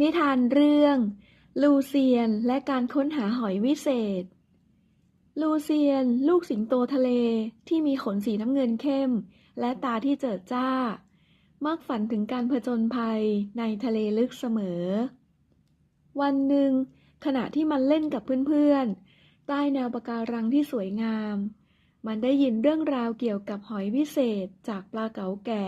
นิทานเรื่อง ลูเซียนและการค้นหาหอยวิเศษ ลูเซียน ลูกสิงโตทะเลที่มีขนสีน้ำเงินเข้ม และตาที่เจิดจ้า มักฝันถึงการผจญภัยในทะเลลึกเสมอ วันหนึ่ง ขณะที่มันเล่นกับเพื่อนๆ ใต้แนวปะการังที่สวยงาม มันได้ยินเรื่องราวเกี่ยวกับหอยวิเศษจากปลาเก๋าแก่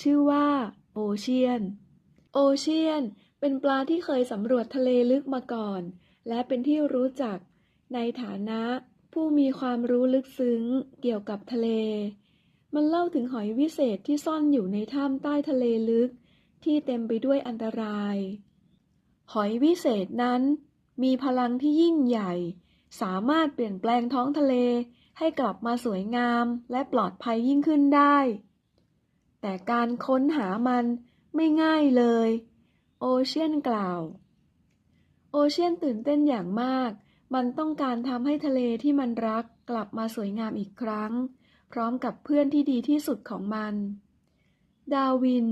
ชื่อว่า โอเชียน โอเชียน เป็นปลาที่เคยสำรวจทะเลลึกมาก่อน และเป็นที่รู้จักในฐานะผู้มีความรู้ลึกซึ้งเกี่ยวกับทะเล มันเล่าถึงหอยวิเศษที่ซ่อนอยู่ในถ้ำใต้ทะเลลึก ที่เต็มไปด้วยอันตราย หอยวิเศษนั้น มีพลังที่ยิ่งใหญ่ สามารถเปลี่ยนแปลงท้องทะเลให้กลับมาสวยงามและปลอดภัยยิ่งขึ้นได้ แต่การค้นหามันไม่ง่ายเลย โอเชียนกล่าว โอเชียนตื่นเต้นอย่างมาก มันต้องการทำให้ทะเลที่มันรักกลับมาสวยงามอีกครั้ง พร้อมกับเพื่อนที่ดีที่สุดของมัน ดาวิน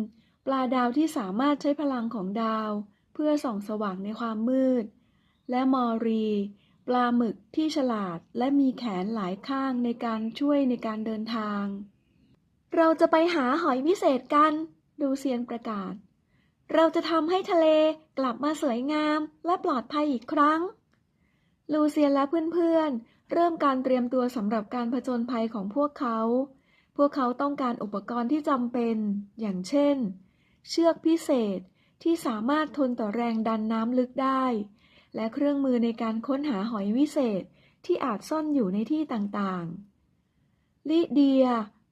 ปลาดาวที่สามารถใช้พลังของดาว เพื่อส่องสว่างในความมืด และมอรี ปลาหมึกที่ฉลาดและมีแขนหลายข้างในการช่วยในการเดินทาง เราจะไปหาหอยวิเศษกัน ดูเซียนประกาศ เราจะทำให้ทะเลกลับมาสวยงามและปลอดภัยอีกครั้ง ลูเซียนและเพื่อนๆ เริ่มการเตรียมตัวสำหรับการผจญภัยของพวกเขา พวกเขาต้องการอุปกรณ์ที่จำเป็น อย่างเช่น เชือกพิเศษที่สามารถทนต่อแรงดันน้ำลึกได้ และเครื่องมือในการค้นหาหอยวิเศษที่อาจซ่อนอยู่ในที่ต่างๆ ลิเดีย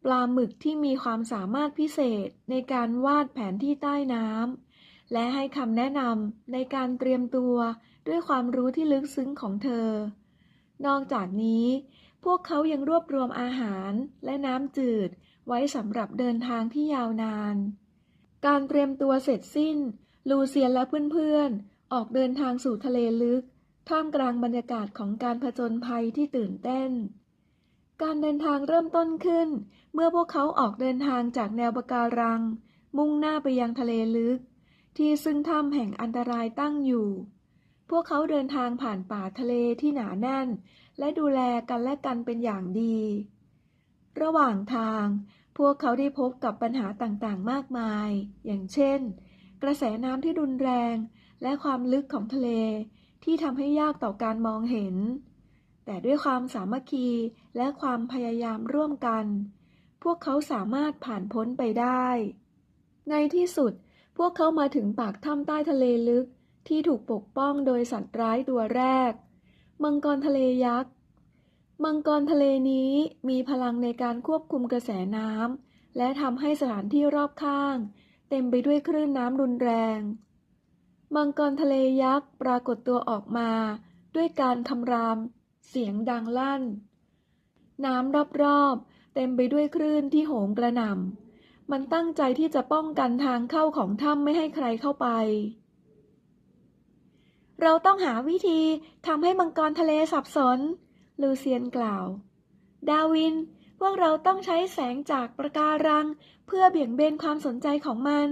ปลาหมึกที่มีความสามารถพิเศษในการวาดแผนที่ใต้น้ำ และให้คำแนะนำในการเตรียมตัวด้วยความรู้ที่ลึกซึ้งของเธอ นอกจากนี้ พวกเขายังรวบรวมอาหารและน้ำจืดไว้สำหรับเดินทางที่ยาวนาน การเตรียมตัวเสร็จสิ้น ลูเซียนและเพื่อนๆ ออกเดินทางสู่ทะเลลึก ท่ามกลางบรรยากาศของการผจญภัยที่ตื่นเต้น การเดินทางเริ่มต้นขึ้น เมื่อพวกเขาออกเดินทางจากแนวปะการัง มุ่งหน้าไปยังทะเลลึก ที่ซึ่งถ้ำแห่งอันตรายตั้งอยู่ พวกเขาเดินทางผ่านป่าทะเลที่หนาแน่น และดูแลกันและกันเป็นอย่างดี ระหว่างทาง พวกเขาได้พบกับปัญหาต่างๆ มากมาย อย่างเช่น กระแสน้ำที่รุนแรง และความลึกของทะเลที่ทำให้ยากต่อการมองเห็น แต่ด้วยความสามัคคีและความพยายามร่วมกัน พวกเขาสามารถผ่านพ้นไปได้ ในที่สุด พวกเขามาถึงปากถ้ำใต้ทะเลลึกที่ถูกปกป้องโดยสัตว์ร้ายตัวแรก มังกรทะเลยักษ์ มังกรทะเลนี้มีพลังในการควบคุมกระแสน้ำและทำให้สถานที่รอบข้าง เต็มไปด้วยคลื่นน้ำรุนแรง มังกรทะเลยักษ์ปรากฏตัวออกมา ด้วยการคำราม เสียงดังลั่น น้ำรอบๆ เต็มไปด้วยคลื่นที่โหมกระหน่ำ มันตั้งใจที่จะป้องกันทางเข้าของถ้ำไม่ให้ใครเข้าไป เราต้องหาวิธีทำให้มังกรทะเลสับสน ลูเซียนกล่าว ดาวิน พวกเราต้องใช้แสงจากประการัง เพื่อเบี่ยงเบนความสนใจของมัน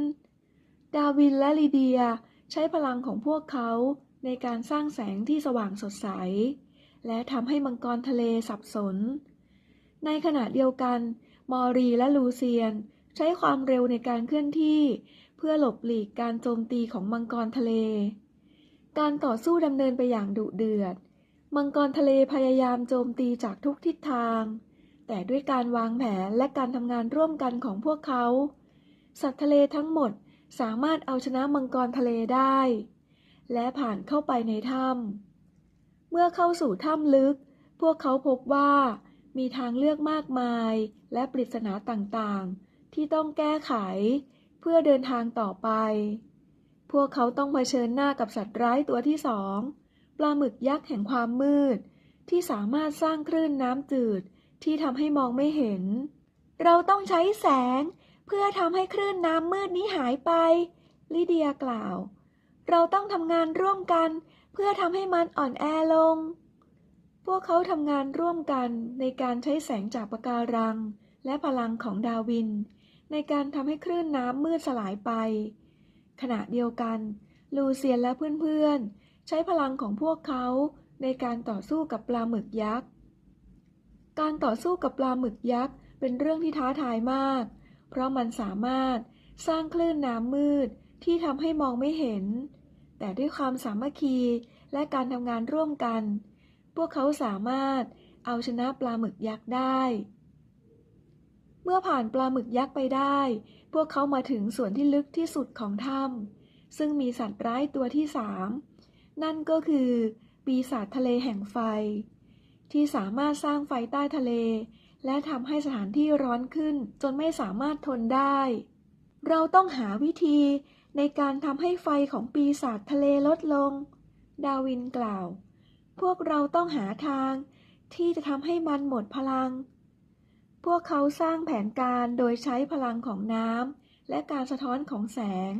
ดาวินและลีเดียใช้พลังของพวกเขาในการสร้างแสงที่สว่างสดใส และทำให้มังกรทะเลสับสน ในขณะเดียวกัน มอรีและลูเซียน ใช้ความเร็วในการเคลื่อนที่ เพื่อหลบหลีกการโจมตีของมังกรทะเล การต่อสู้ดำเนินไปอย่างดุเดือด มังกรทะเลพยายามโจมตีจากทุกทิศทาง แต่ด้วยการวางแผนและการทำงานร่วมกันของพวกเขา สัตว์ทะเลทั้งหมดสามารถเอาชนะมังกรทะเลได้ และผ่านเข้าไปในถ้ำเมื่อเข้าสู่ถ้ำลึก พวกเขาพบว่ามีทางเลือกมากมายและปริศนาต่างๆ ที่ต้องแก้ไข เพื่อเดินทางต่อไป พวกเขาต้องเผชิญหน้ากับสัตว์ร้ายตัวที่สองปลาหมึกยักษ์แห่งความมืด ที่สามารถสร้างคลื่นน้ำจืดที่ทำให้มองไม่เห็น เราต้องใช้แสง เพื่อทำให้คลื่นน้ำมืดนี้หายไป ลิเดียกล่าว เราต้องทำงานร่วมกัน เพื่อทำให้มันอ่อนแอลง พวกเขาทำงานร่วมกันในการใช้แสงจากปะการัง และพลังของดาวิน ในการทำให้คลื่นน้ำมืดสลายไป ขณะเดียวกัน ลูเซียนและเพื่อนๆ ใช้พลังของพวกเขาในการต่อสู้กับปลาหมึกยักษ์ การต่อสู้กับปลาหมึกยักษ์เป็นเรื่องที่ท้าทายมาก เพราะมันสามารถสร้างคลื่นน้ำมืดที่ทำให้มองไม่เห็น แต่ด้วยความสามัคคีและการทำงานร่วมกัน พวกเขาสามารถเอาชนะปลาหมึกยักษ์ได้ เมื่อผ่านปลาหมึกยักษ์ไปได้ พวกเขามาถึงส่วนที่ลึกที่สุดของถ้ำซึ่งมีสัตว์ร้ายตัวที่สามนั่นก็คือ ปีศาจทะเลแห่งไฟ ที่สามารถสร้างไฟใต้ทะเล และทำให้สถานที่ร้อนขึ้นจนไม่สามารถทนได้ เราต้องหาวิธีในการทำให้ไฟของปีศาจทะเลลดลง ดาวินกล่าว พวกเราต้องหาทางที่จะทำให้มันหมดพลัง พวกเขาสร้างแผนการโดยใช้พลังของน้ำและการสะท้อนของแสง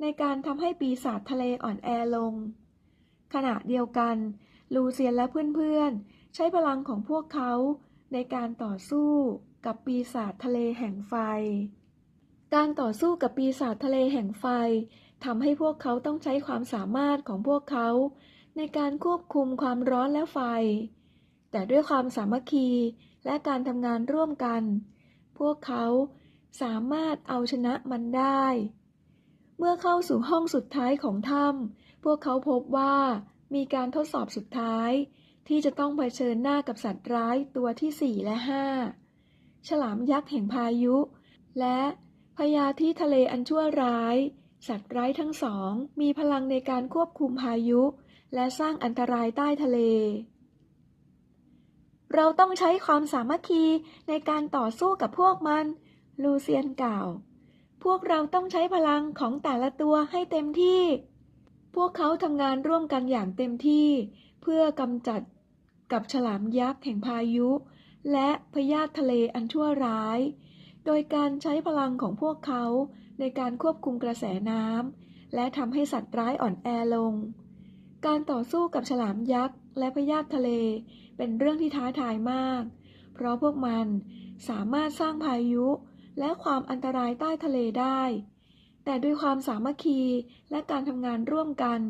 ในการทำให้ปีศาจทะเลอ่อนแอลง ขณะเดียวกัน ลูเซียนและเพื่อนๆ ใช้พลังของพวกเขาในการต่อสู้กับปีศาจทะเลแห่งไฟ การต่อสู้กับปีศาจทะเลแห่งไฟทำให้พวกเขาต้องใช้ความสามารถของพวกเขา ในการควบคุมความร้อนและไฟ แต่ด้วยความสามัคคีและการทำงานร่วมกัน พวกเขาสามารถเอาชนะมันได้ เมื่อเข้าสู่ห้องสุดท้ายของถ้ำพวกเขาพบว่ามีการทดสอบสุดท้ายที่จะต้องเผชิญหน้ากับสัตว์ร้ายตัวที่ 4 และ 5 ฉลามยักษ์แห่งพายุ และพญาที่ทะเลอันชั่วร้าย สัตว์ร้ายทั้งสอง มีพลังในการควบคุมพายุ และสร้างอันตรายใต้ทะเล เราต้องใช้ความสามัคคีในการต่อสู้กับพวกมัน ลูเซียนกล่าว พวกเราต้องใช้พลังของแต่ละตัวให้เต็มที่ พวกเขาทำงานร่วมกันอย่างเต็มที่ เพื่อกำจัดกับฉลามยักษ์แห่งพายุ และพยาธิทะเลอันชั่วร้าย โดยการใช้พลังของพวกเขาในการควบคุมกระแสน้ำและทำให้สัตว์ร้ายอ่อนแอลง การต่อสู้กับฉลามยักษ์และพยาธิทะเล เป็นเรื่องที่ท้าทายมาก เพราะพวกมันสามารถสร้างพายุและความอันตรายใต้ทะเลได้ แต่ด้วยความสามัคคีและการทำงานร่วมกัน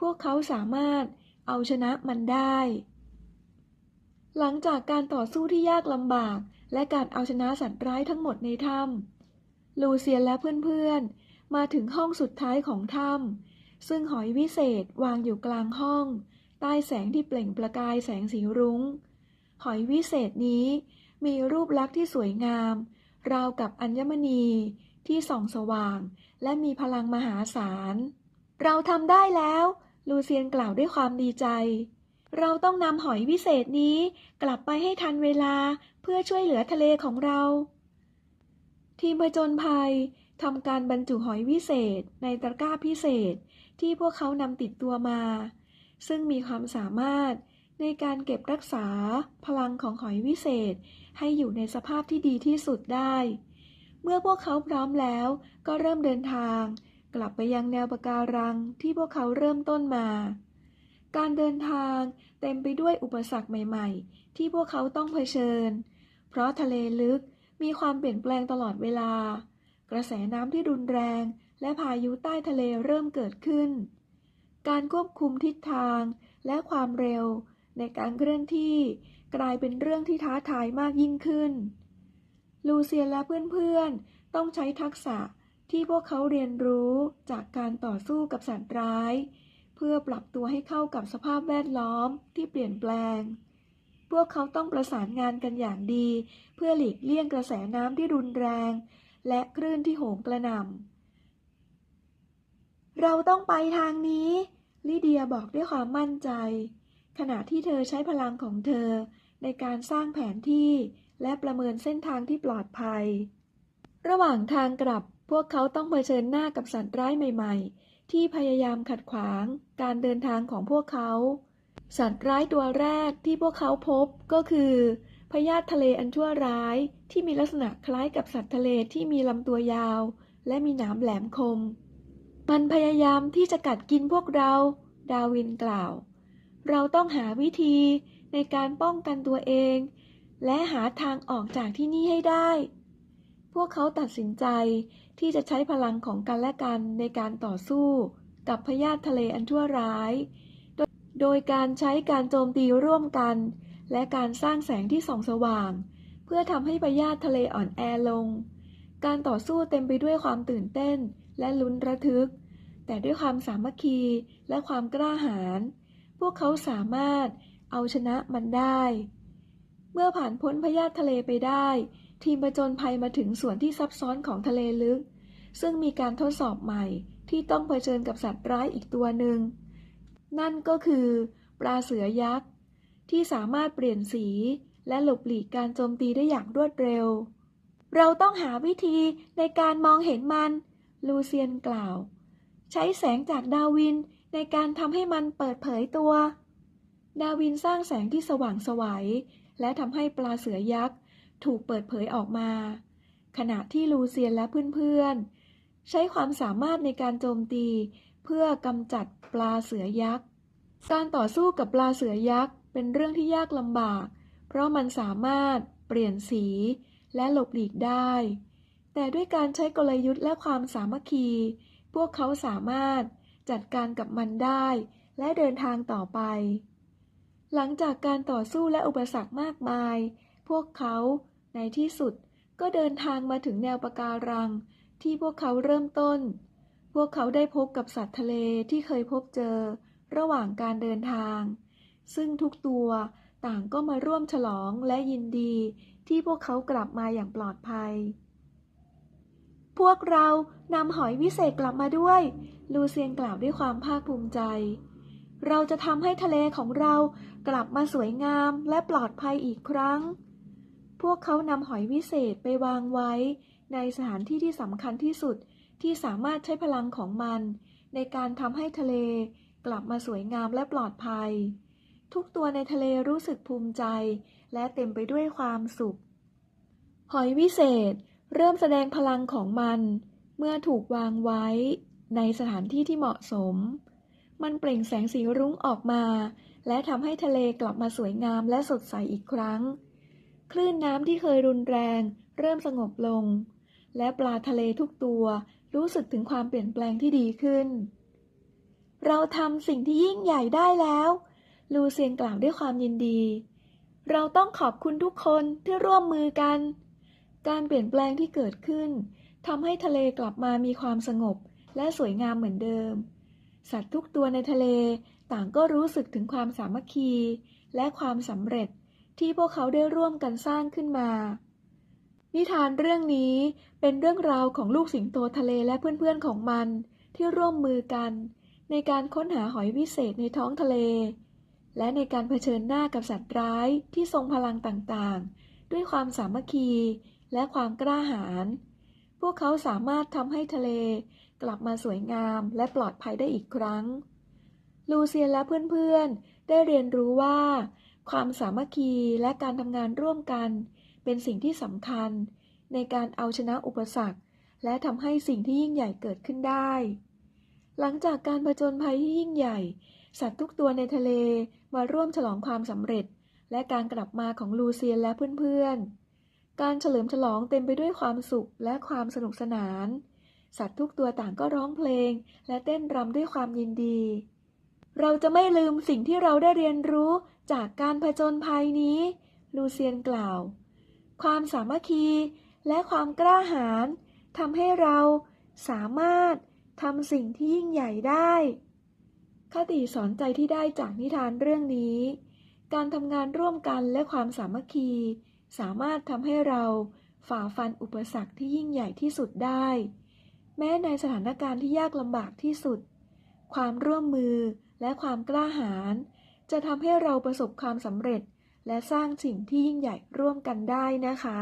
พวกเขาสามารถเอาชนะมันได้ หลังจากการต่อสู้ที่ยากลำบาก และการเอาชนะสัตว์ร้ายทั้งหมดในถ้ำลูเซียนและเพื่อนๆ มาถึงห้องสุดท้ายของถ้ำ ซึ่งหอยวิเศษวางอยู่กลางห้อง ใต้แสงที่เปล่งประกายแสงสีรุง้ง หอยวิเศษนี้มีรูปลักษณ์ที่สวยงาม ราวกับอัญมณีที่ส่องสว่าง และมีพลังมหาศาล เราทำได้แล้ว ลูเซียนกล่าวด้วยความดีใจ เราต้องนำหอยวิเศษนี้กลับไปให้ทันเวลาเพื่อช่วยเหลือทะเลของเรา ทีมผจญภัย ทำการบรรจุหอยวิเศษในตะกร้าพิเศษที่พวกเขานำติดตัวมา ซึ่งมีความสามารถในการเก็บรักษาพลังของหอยวิเศษให้อยู่ในสภาพที่ดีที่สุดได้ เมื่อพวกเขาพร้อมแล้วก็เริ่มเดินทาง กลับไปยังแนวปะการังที่พวกเขาเริ่มต้นมา การเดินทางเต็มไปด้วยอุปสรรคใหม่ๆ ที่พวกเขาต้องเผชิญ เพราะทะเลลึกมีความเปลี่ยนแปลงตลอดเวลา กระแสน้ำที่รุนแรง และพายุใต้ทะเลเริ่มเกิดขึ้น การควบคุมทิศทางและความเร็ว ในการเคลื่อนที่กลายเป็นเรื่องที่ท้าทายมากยิ่งขึ้น ลูเซียและเพื่อนๆ ต้องใช้ทักษะที่พวกเขาเรียนรู้จากการต่อสู้กับสัตว์ร้าย เพื่อปรับตัวให้เข้ากับสภาพแวดล้อมที่เปลี่ยนแปลง พวกเขาต้องประสานงานกันอย่างดี เพื่อหลีกเลี่ยงกระแสน้ำที่รุนแรง และคลื่นที่โหมกระหน่ำ เราต้องไปทางนี้ ลิเดียบอกด้วยความมั่นใจ ขณะที่เธอใช้พลังของเธอในการสร้างแผนที่และประเมินเส้นทางที่ปลอดภัย ระหว่างทางกลับพวกเขาต้องเผชิญหน้ากับสัตว์ร้ายใหม่ ๆ ที่พยายามขัดขวางการเดินทางของพวกเขา สัตว์ร้ายตัวแรกที่พวกเขาพบก็คือ พยาธิทะเลอันชั่วร้ายที่มีลักษณะคล้ายกับสัตว์ทะเลที่มีลำตัวยาว และมีหนามแหลมคม มันพยายามที่จะกัดกินพวกเรา ดาวินกล่าว เราต้องหาวิธีในการป้องกันตัวเอง และหาทางออกจากที่นี่ให้ได้ พวกเขาตัดสินใจที่จะใช้พลังของกันและกันในการต่อสู้กับพยาธิทะเลอันชั่วร้าย โดยโดยการใช้การโจมตีร่วมกัน และการสร้างแสงที่ส่องสว่าง เพื่อทำให้พยาธิทะเลอ่อนแอลง การต่อสู้เต็มไปด้วยความตื่นเต้นและลุ้นระทึก แต่ด้วยความสามัคคีและความกล้าหาญพวกเขาสามารถเอาชนะมันได้ เมื่อผ่านพ้นพยาธิทะเลไปได้ ทีมประจนภัยมาถึงส่วนที่ซับซ้อนของทะเลลึก ซึ่งมีการทดสอบใหม่ที่ต้องเผชิญกับสัตว์ร้ายอีกตัวหนึ่ง นั่นก็คือ ปลาเสือยักษ์ ที่สามารถเปลี่ยนสี และหลบหลีกการโจมตีได้อย่างรวดเร็ว เราต้องหาวิธีในการมองเห็นมัน ลูเซียนกล่าว ใช้แสงจากดาวินในการทำให้มันเปิดเผยตัว ดาวินสร้างแสงที่สว่างสวัยและทำให้ปลาเสือยักษ์ถูกเปิดเผยออกมา ขณะที่ลูเซียนและเพื่อนๆ ใช้ความสามารถในการโจมตี เพื่อกำจัดปลาเสือยักษ์ การต่อสู้กับปลาเสือยักษ์ เป็นเรื่องที่ยากลำบาก เพราะมันสามารถเปลี่ยนสีและหลบหลีกได้ แต่ด้วยการใช้กลยุทธ์และความสามัคคี พวกเขาสามารถจัดการกับมันได้ และเดินทางต่อไป หลังจากการต่อสู้และอุปสรรคมากมาย พวกเขาในที่สุดก็เดินทางมาถึงแนวปะการัง ที่พวกเขาเริ่มต้น พวกเขาได้พบกับสัตว์ทะเลที่เคยพบเจอ ระหว่างการเดินทาง ซึ่งทุกตัวต่างก็มาร่วมฉลองและยินดีที่พวกเขากลับมาอย่างปลอดภัย พวกเรานำหอยวิเศษกลับมาด้วย ลูเซียนกล่าวด้วยความภาคภูมิใจ เราจะทำให้ทะเลของเรากลับมาสวยงามและปลอดภัยอีกครั้ง พวกเขานำหอยวิเศษไปวางไว้ ในสถานที่ที่สำคัญที่สุดที่สามารถใช้พลังของมัน ในการทำให้ทะเลกลับมาสวยงามและปลอดภัย ทุกตัวในทะเลรู้สึกภูมิใจ และเต็มไปด้วยความสุข หอยวิเศษเริ่มแสดงพลังของมัน เมื่อถูกวางไว้ในสถานที่ที่เหมาะสม มันเปล่งแสงสีรุ้งออกมา และทำให้ทะเลกลับมาสวยงามและสดใสอีกครั้ง คลื่นน้ำที่เคยรุนแรง เริ่มสงบลง และปลาทะเลทุกตัวรู้สึกถึงความเปลี่ยนแปลงที่ดีขึ้น เราทำสิ่งที่ยิ่งใหญ่ได้แล้ว ลูเซียนกล่าวด้วยความยินดี เราต้องขอบคุณทุกคนที่ร่วมมือกัน การเปลี่ยนแปลงที่เกิดขึ้นทำให้ทะเลกลับมามีความสงบและสวยงามเหมือนเดิม สัตว์ทุกตัวในทะเลต่างก็รู้สึกถึงความสามัคคี และความสำเร็จที่พวกเขาได้ร่วมกันสร้างขึ้นมา นิทานเรื่องนี้เป็นเรื่องราวของลูกสิงโตทะเลและเพื่อนๆของมันที่ร่วมมือกัน ในการค้นหาหอยวิเศษในท้องทะเล และในการเผชิญหน้ากับสัตว์ร้ายที่ทรงพลังต่างๆ ด้วยความสามัคคีและความกล้าหาญ พวกเขาสามารถทำให้ทะเลกลับมาสวยงามและปลอดภัยได้อีกครั้ง ลูเซียนและเพื่อนๆ ได้เรียนรู้ว่า ความสามัคคีและการทำงานร่วมกัน เป็นสิ่งที่สำคัญ ในการเอาชนะอุปสรรค และทำให้สิ่งที่ยิ่งใหญ่เกิดขึ้นได้ หลังจากการผจญภัยที่ยิ่งใหญ่ สัตว์ทุกตัวในทะเลมาร่วมฉลองความสำเร็จ และการกลับมาของลูเซียนและเพื่อนๆ การเฉลิมฉลองเต็มไปด้วยความสุขและความสนุกสนาน สัตว์ทุกตัวต่างก็ร้องเพลง และเต้นรำด้วยความยินดี เราจะไม่ลืมสิ่งที่เราได้เรียนรู้จากการผจญภัยนี้ ลูเซียนกล่าว ความสามัคคีและความกล้าหาญทำให้เราสามารถทำสิ่งที่ยิ่งใหญ่ได้ คติสอนใจที่ได้จากนิทานเรื่องนี้ การทำงานร่วมกันและความสามัคคี สามารถทำให้เราฝ่าฟันอุปสรรคที่ยิ่งใหญ่ที่สุดได้ แม้ในสถานการณ์ที่ยากลำบากที่สุด ความร่วมมือและความกล้าหาญจะทำให้เราประสบความสำเร็จ และสร้างสิ่งที่ยิ่งใหญ่ร่วมกันได้นะคะ